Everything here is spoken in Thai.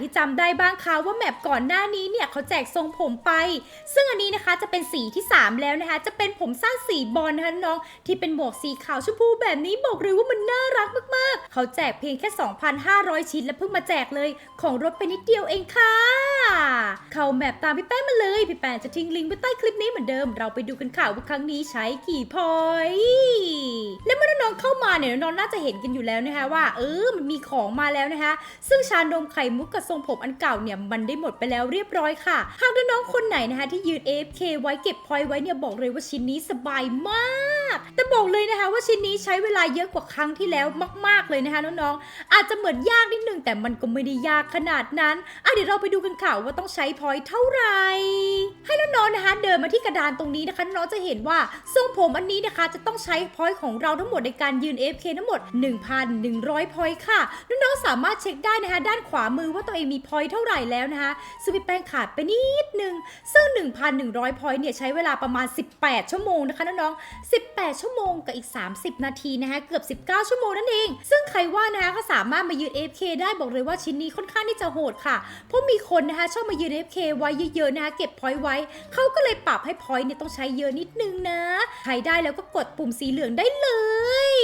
ที่จำได้บ้างคะว่าแมปก่อนหน้านี้เนี่ยเขาแจกทรงผมไป ซึ่งอันนี้นะคะจะเป็นสีที่ 3 แล้วนะคะ จะเป็นผมสั้นสีบอลนะคะน้องที่เป็นหมวกสีขาวชมพูแบบนี้บอกเลยว่ามันน่ารักมากๆ เขาแจกเพียงแค่ 2,500 ชิ้นและเพิ่งมาแจกเลย ของรถไปนิดเดียวเองค่ะ เข้าแมปตามพี่แป้งมาเลยพี่แป้งจะทิ้งลิงก์ไว้ใต้คลิปนี้เหมือนเดิม เราไปดูกันค่ะว่าครั้งนี้ใช้กี่พอยต์ อน้องเข้ามาเนี่ยน้องน่าจะเห็นกันอยู่แล้วนะคะว่าเออมันมีของมาแล้วนะคะ ซึ่งชานมไข่มุกกับทรงผมอันเก่าเนี่ยมันได้หมดไปแล้วเรียบร้อยค่ะ หากน้องๆคนไหนนะคะที่ยืน AFK ไว้เก็บพอยไว้เนี่ยบอกเลยว่าชิ้นนี้สบายมาก แต่บอกเลยนะคะว่าชิ้นนี้ใช้เวลาเยอะกว่าครั้งที่แล้วมาก ๆเลยนะคะน้องๆอาจจะเหมือนยากนิดนึงแต่มันก็ไม่ได้ยากขนาดนั้นอะเดี๋ยวเราไปดูกันค่ะว่าต้องใช้พอยเท่าไหร่ ให้น้องๆนะคะเดินมาที่กระดานตรงนี้นะคะน้องจะเห็นว่าทรงผมอันนี้นะคะจะต้องใช้พอยต์ของเราทั้งหมดในการยืน AFK ทั้งหมด 1,100 พอยต์ค่ะน้องๆสามารถเช็คได้นะคะด้านขวามือว่าตัวเองมีพอยต์เท่าไหร่แล้วนะคะซึ่งพี่แป้งขาดไปนิดนึงซึ่ง 1,100 พอยต์เนี่ยใช้เวลาประมาณ 18 ชั่วโมงนะคะน้องๆ 18ชั่วโมงกับอีก 30 นาทีนะคะเกือบ 19 ชั่วโมงนั่นเอง ซึ่งใครว่านะคะก็สามารถมายืน AFK ได้บอกเลยว่าชิ้นนี้ค่อนข้างที่จะโหดค่ะ เพราะมีคนนะคะชอบมายืน AFK ไว้เยอะๆนะคะเก็บพอยต์ไว้ เขาก็เลยปรับให้พอยต์เนี่ยต้องใช้เยอะนิดนึงนะ ใครได้แล้วก็กดปุ่มสีเหลืองได้เลย